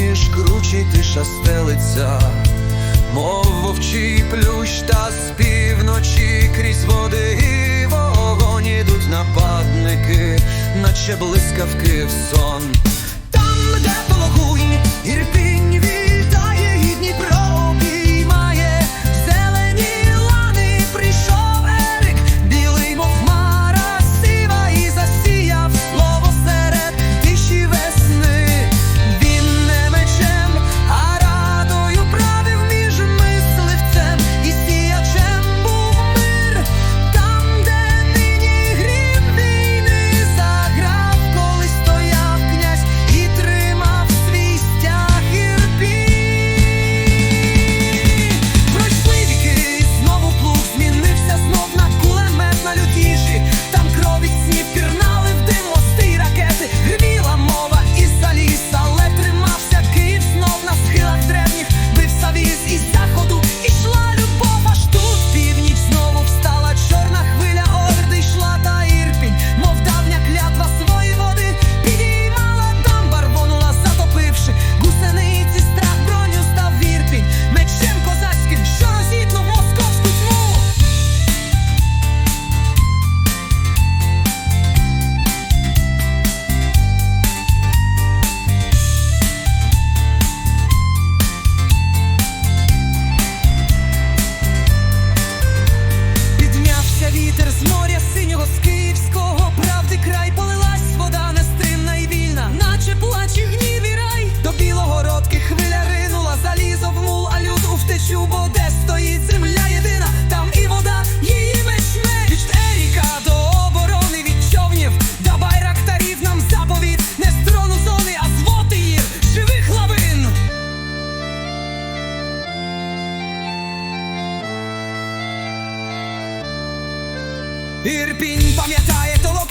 між кручі тиша стелиться, мов вовчий плющ та з півночі крізь води і вогонь ідуть нападники, наче блискавки в сон. Irpin pamiętaje to lokal